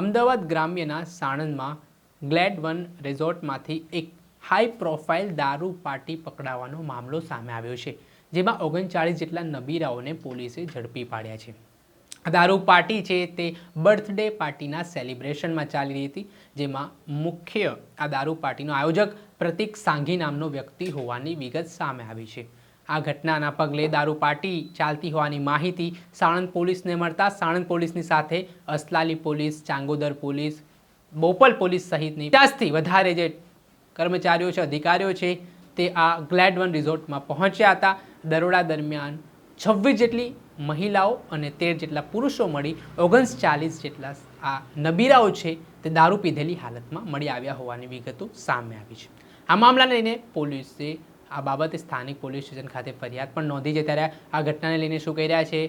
Ahmedabad ગ્રામ્યના સાણંદમાં glad one રિઝોર્ટમાંથી એક high profile દારૂ પાર્ટી પકડાવાનો મામલો સામે આવ્યો છે, જેમાં ઓગણચાળીસ જેટલા નબીરાઓને પોલીસે ઝડપી પાડ્યા છે. દારૂ પાર્ટી છે તે બર્થડે પાર્ટીના સેલિબ્રેશનમાં ચાલી રહી હતી, જેમાં મુખ્ય આ દારૂ પાર્ટીનો આયોજક પ્રતિક સાંઘી નામનો વ્યક્તિ હોવાની વિગત સામે આવી છે. આ ઘટનાના પગલે દારૂ પાર્ટી ચાલતી હોવાની માહિતી સાણંદ પોલીસને મળતા સાણંદ પોલીસની સાથે Aslali police, Changodar police, Bopal police સહિતની પચાસથી વધારે જે કર્મચારીઓ છે, અધિકારીઓ છે, તે આ ગ્લેડ વન રિઝોર્ટમાં પહોંચ્યા હતા. દરોડા દરમિયાન છવ્વીસ જેટલી મહિલાઓ અને તેર જેટલા પુરુષો મળી, ઓગણચાલીસ જેટલા આ નબીરાઓ છે, તે દારૂ પીધેલી હાલતમાં મળી આવ્યા હોવાની વિગતો સામે આવી છે. આ મામલાને લઈને પોલીસે આ બાબતે સ્થાનિક પોલીસ સ્ટેશન ખાતે ફરિયાદ પણ નોંધી છે. ત્યારે આ ઘટનાને લઈને શું કહી રહ્યા છે?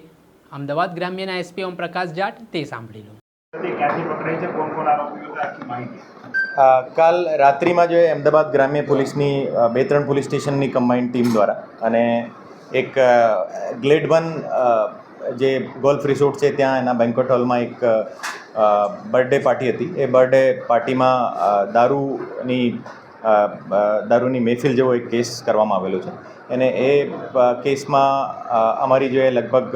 અમદાવાદ ગ્રામ્યના એસપી ઓમ પ્રકાશ જાટ તે સાંભળી લો. તે ક્યાંથી પકડાઈ છે? કોણ કોણ આરોપીઓ છે આખી માહિતી. અ, કાલ રાત્રિમાં જો અમદાવાદ ગ્રામ્ય પોલીસની બે ત્રણ પોલીસ સ્ટેશનની કમ્બાઇન્ડ ટીમ દ્વારા અને એક ગ્લેડ વન જે ગોલ્ફ રિસોર્ટ છે ત્યાં એના બેન્કોટ હોલમાં એક બર્થડે પાર્ટી હતી. એ બર્થડે પાર્ટીમાં દારૂની દારૂની મહેફિલ જેવો એક કેસ કરવામાં આવેલો છે. અને એ કેસમાં અમારી જે લગભગ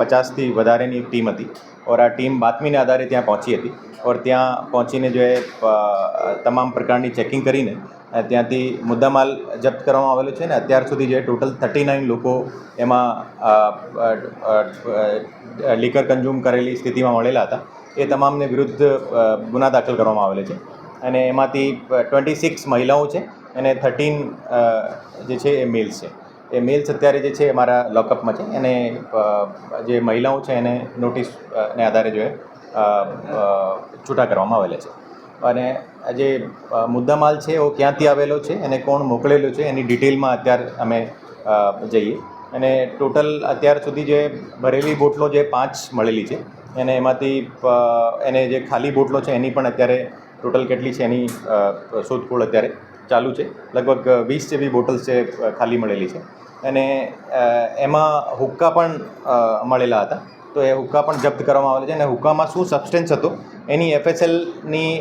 પચાસથી વધારેની ટીમ હતી ઓર આ ટીમ બાતમીને આધારે ત્યાં પહોંચી હતી. ઓર ત્યાં પહોંચીને જો એ તમામ પ્રકારની ચેકિંગ કરીને ત્યાંથી મુદ્દામાલ જપ્ત કરવામાં આવેલો છે ને અત્યાર સુધી જે ટોટલ થર્ટી નાઇન લોકો એમાં લીકર કન્ઝ્યુમ કરેલી સ્થિતિમાં મળેલા હતા. એ તમામને વિરુદ્ધ ગુના દાખલ કરવામાં આવેલા છે. અને એમાંથી ટ્વેન્ટી સિક્સ મહિલાઓ છે અને થર્ટીન જે છે એ મેલ્સ છે. એ મેલ્સ અત્યારે જે છે મારા લોકઅપમાં છે અને જે મહિલાઓ છે એને નોટિસને આધારે જો એ છૂટા કરવામાં આવેલા છે. અને જે મુદ્દામાલ છે એ ક્યાંથી આવેલો છે અને કોણ મોકલેલો છે એની ડિટેલમાં અત્યારે અમે જઈએ. અને ટોટલ અત્યાર સુધી જે ભરેલી બોટલો જે પાંચ મળેલી છે, અને એમાંથી એને જે ખાલી બોટલો છે એની પણ અત્યારે ટોટલ કેટલી છે એની શોધખોળ અત્યારે ચાલુ છે? લગભગ વીસ જેવી બોટલ્સ છે ખાલી મળેલી છે. અને એમાં હુક્કા પણ મળેલા હતા. તો એ હુક્કા પણ જપ્ત કરવામાં આવેલા છે. અને હુક્કામાં શું સબસ્ટેન્સ હતો? એની એફએસએલની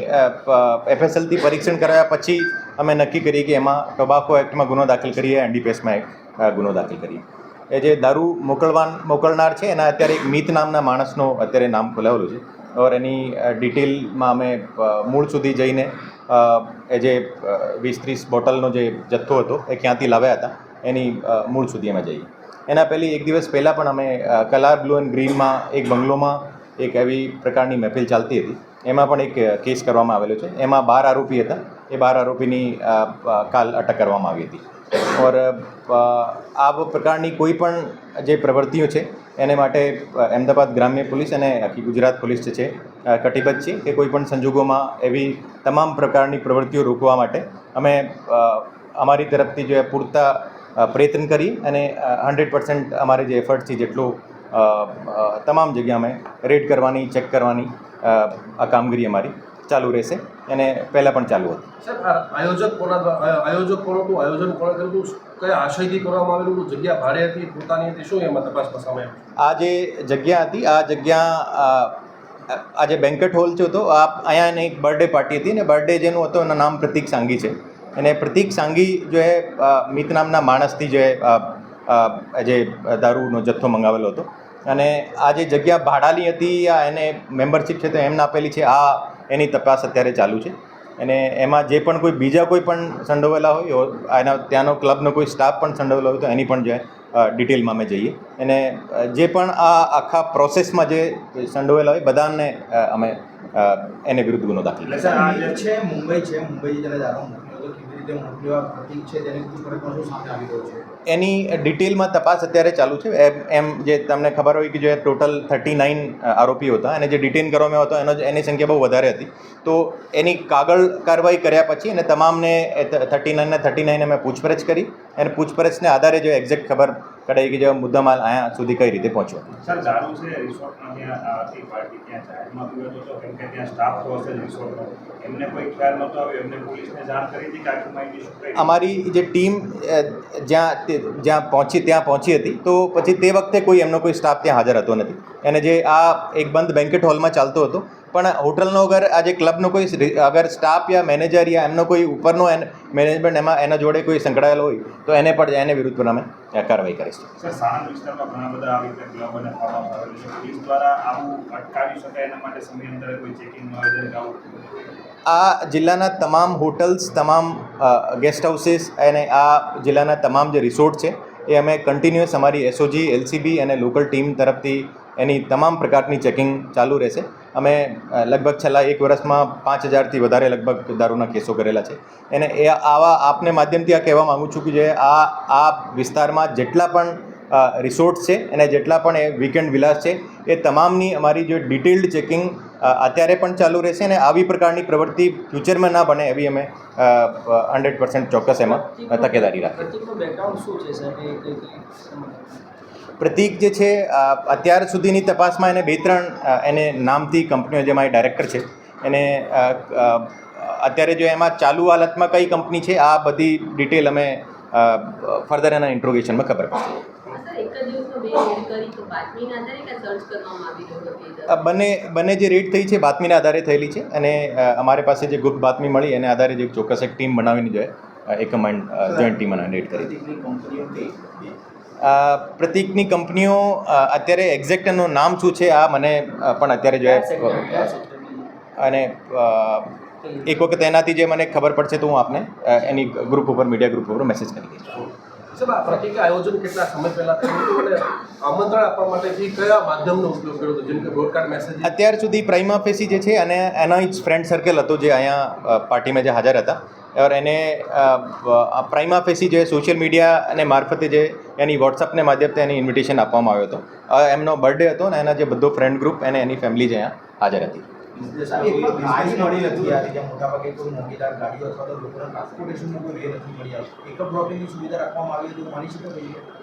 એફએસએલથી પરીક્ષણ કરાયા પછી અમે નક્કી કરીએ કે એમાં ટોબાકો એક્ટમાં ગુનો દાખલ કરીએ એનડીપીએસમાં એક ગુનો દાખલ કરીએ. એ જે દારૂ મોકલવા મોકલનાર છે, એના અત્યારે એક મિત નામના માણસનો અત્યારે નામ ખોલાવેલું છે. ઓર એની ડિટેલમાં અમે મૂળ સુધી જઈને એ જે વીસ ત્રીસ બોટલનો જે જથ્થો હતો, એ ક્યાંથી લાવ્યા હતા, એની મૂળ સુધી અમે જઈએ. એના પહેલી એક દિવસ પહેલાં પણ અમે કલાર બ્લુ એન્ડ ગ્રીનમાં એક બંગલોમાં એક એવી પ્રકારની મહેફિલ ચાલતી હતી. એમાં પણ એક કેસ કરવામાં આવેલો છે. એમાં બાર આરોપી હતા. એ બાર આરોપીની કાલ અટક કરવામાં આવી હતી. ઓર આ પ્રકારની કોઈ પણ જે પ્રવૃત્તિઓ છે, એને માટે અમદાવાદ ગ્રામ્ય પોલીસ અને આખી ગુજરાત પોલીસ જે છે કટિબદ્ધ છે કે કોઈ પણ સંજોગોમાં એવી તમામ પ્રકારની પ્રવૃત્તિઓ રોકવા માટે અમે અમારી તરફથી જે પૂરતા પ્રયત્ન કરી અને હંડ્રેડ પર્સન્ટ અમારે જે એફર્ટ છે જેટલું તમામ જગ્યા અમે રેડ કરવાની, ચેક કરવાની આ કામગીરી અમારી ચાલુ રહેશે. અને પહેલાં પણ ચાલુ હતું. સર આયોજક કોના આયોજક કોણ હતું? આયોજન કોણે કર્યું હતું? કયા આશયથી કરવામાં આવેલું હતું? જગ્યા ભાડે હતી પોતાની હતી? શું એમાં તપાસમાં સામે આ જે જગ્યા હતી આ જગ્યા આ જે બેન્કેટ હોલ છે તો આ અહીંયા એક બર્થડે પાર્ટી હતી ને બર્થડે જેનું હતો એનું નામ પ્રતિક સાંગી છે. અને પ્રતિક સાંગી જો એ મિત નામના માણસથી જે જે દારૂનો જથ્થો મંગાવેલો હતો. અને આ જે જગ્યા ભાડાની હતી આ એને મેમ્બરશીપ છે તો એમને આપેલી છે. આ એની તપાસ અત્યારે ચાલુ છે. અને એમાં જે પણ કોઈ બીજા કોઈ પણ સંડોવેલા હોય એના ત્યાંનો ક્લબનો કોઈ સ્ટાફ પણ સંડોવેલો હોય તો એની પણ જે ડિટેલમાં અમે જઈએ. અને જે પણ આ આખા પ્રોસેસમાં જે સંડોવેલા હોય, બધાને અમે એને વિરુદ્ધ ગુનો દાખલ છે, મુંબઈ છે, મુંબઈ એની ડિટેલમાં તપાસ અત્યારે ચાલુ છે. એમ જે તમને ખબર હોય કે જે ટોટલ થર્ટી નાઇન આરોપીઓ હતા અને જે ડિટેન કરવામાં હતો, એનો એની સંખ્યા બહુ વધારે હતી. તો એની કાગળ કાર્યવાહી કર્યા પછી અને તમામને થર્ટી નાઇનને થર્ટી નાઇન અમે પૂછપરછ કરી. અને પૂછપરછને આધારે જો એક્ઝેક્ટ ખબર કઢાઈ કે મુદ્દા મુદ્દામાલ અહીંયા સુધી કઈ રીતે પહોંચ્યો? સર દારૂ છે રિસોર્ટમાં ત્યાં આખી પાર્ટી ત્યાં જાહેરમાં પીવતો હતો કેમ કે ત્યાં સ્ટાફ તો હશે રિસોર્ટનો એમને કોઈ ખ્યાલ નહોતો આવ્યો. એમને પોલીસને જાણ કરી હતી કે આખી માહિતી શું અમારી જે ટીમ જ્યાં જ્યાં પહોંચી ત્યાં પહોંચી હતી. તો પછી તે વખતે કોઈ એમનો કોઈ સ્ટાફ ત્યાં હાજર હતો નથી. અને જે આ એક બંધ બેન્કેટ હોલમાં ચાલતો હતો પણ હોટલનો અગર આજે ક્લબનો કોઈ અગર સ્ટાફ યા મેનેજર યા એમનો કોઈ ઉપરનો મેનેજમેન્ટ એમાં એના જોડે કોઈ સંકળાયેલો હોય તો એને પણ એને વિરુદ્ધ પણ અમે કાર્યવાહી કરીશું. આ જિલ્લાના તમામ હોટલ્સ તમામ ગેસ્ટ હાઉસીસ અને આ જિલ્લાના તમામ જે રિસોર્ટ છે એ અમે કન્ટિન્યુઅસ અમારી એસઓજી એલસીબી અને લોકલ ટીમ તરફથી એની તમામ પ્રકારની ચેકિંગ ચાલુ રહેશે. અમે લગભગ છેલ્લા એક વર્ષમાં પાંચ હજારથી વધારે લગભગ દારૂના કેસો કરેલા છે. એને એ આવા આપને માધ્યમથી આ કહેવા માગું છું કે જે આ આ વિસ્તારમાં જેટલા પણ રિસોર્ટ છે અને જેટલા પણ એ વીકેન્ડ વિલાસ છે એ તમામની અમારી જે ડિટેલ્ડ ચેકિંગ અત્યારે પણ ચાલુ રહેશે અને આવી પ્રકારની પ્રવૃત્તિ ફ્યુચરમાં ના બને એવી અમે હંડ્રેડ પર્સન્ટ ચોક્કસ એમાં તકેદારી રાખીએ. એ પ્રતીક જે છે અત્યાર સુધીની તપાસમાં એને બે ત્રણ એને નામથી કંપનીઓ જે મારી ડાયરેક્ટર છે એને અત્યારે જો એમાં ચાલુ હાલતમાં કઈ કંપની છે આ બધી ડિટેલ અમે ફર્ધર એના ઇન્ટ્રોગેશનમાં ખબર પડશે બંને બંને જે રેડ થઈ છે બાતમીના આધારે થયેલી છે અને અમારી પાસે જે ગુપ્ત બાતમી મળી એને આધારે જે ચોક્કસ એક ટીમ બનાવીને જોઈએ એક કમાન્ડ જોઈન્ટ ટીમ અને રેડ કરી. પ્રતિકની કંપનીઓ અત્યારે એક્ઝેક્ટ એનું નામ શું છે આ મને પણ અત્યારે સેક્ટરની અને એક વખત એનાથી જે મને ખબર પડશે તો હું આપને એની ગ્રુપ ઉપર મીડિયા ગ્રુપ ઉપર મેસેજ કરી દઈશ. સાહેબ આયોજન કેટલા સમય પહેલા થયું હતું અને આમંત્રણ આપવા માટેથી કયા માધ્યમનો ઉપયોગ કર્યો હતો? જેમ કે બ્રોડકાસ્ટ મેસેજ અત્યાર સુધી પ્રાઇમા ફેસી જે છે અને એનો જ ફ્રેન્ડ સર્કલ હતો જે અહીંયા પાર્ટીમાં જે હાજર હતા. ઓર એને પ્રાઇમા ફેસી જે સોશિયલ મીડિયા અને મારફતે જે એની વોટ્સઅપને માધ્યમથી એની ઇન્વિટેશન આપવામાં આવ્યો હતો એમનો બર્થડે હતો ને એના જે બધો ફ્રેન્ડ ગ્રુપ અને એની ફેમિલી જ અહીંયા હાજર હતી મોટાભાગે કોઈ ગાડીઓ અથવા તો લોકોના ટ્રાન્સપોર્ટેશનનો કોઈ વે નથી મળી આવતો પિકઅપ ડ્રોપિંગની સુવિધા રાખવામાં આવી તો માની શકે ભાઈ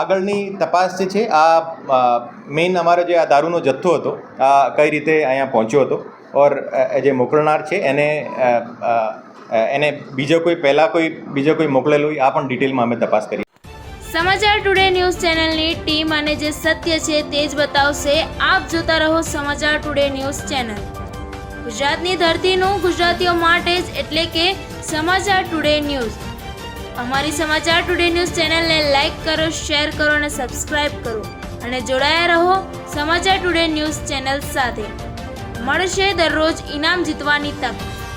આગળની તપાસ જે છે, આ મેઇન અમારો જે આ દારૂનો જથ્થો હતો, આ કઈ રીતે અહીંયા પહોંચ્યો હતો, ઓર જે મોકલનાર છે, એને એને બીજો કોઈ, પહેલાં કોઈ, બીજો કોઈ મોકલેલું, આ પણ ડિટેલમાં અમે તપાસ કરી. સમાચાર ટુડે ન્યૂઝ ચેનલની ટીમ અને જે સત્ય છે તે જ બતાવશે. આપ જોતા રહો સમાચાર ટુડે ન્યૂઝ ચેનલ ગુજરાતની ધરતીનું ગુજરાતીઓ માટે જ એટલે કે સમાચાર ટુડે ન્યૂઝ અમારી સમાચાર ટુડે ન્યૂઝ ચેનલને લાઇક કરો શેર કરો અને સબસ્ક્રાઇબ કરો. અને જોડાયા રહો સમાચાર ટુડે ન્યૂઝ ચેનલ સાથે. મળશે દરરોજ ઇનામ જીતવાની તક.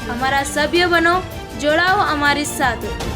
અમારા સભ્ય બનો, જોડાઓ અમારી સાથે.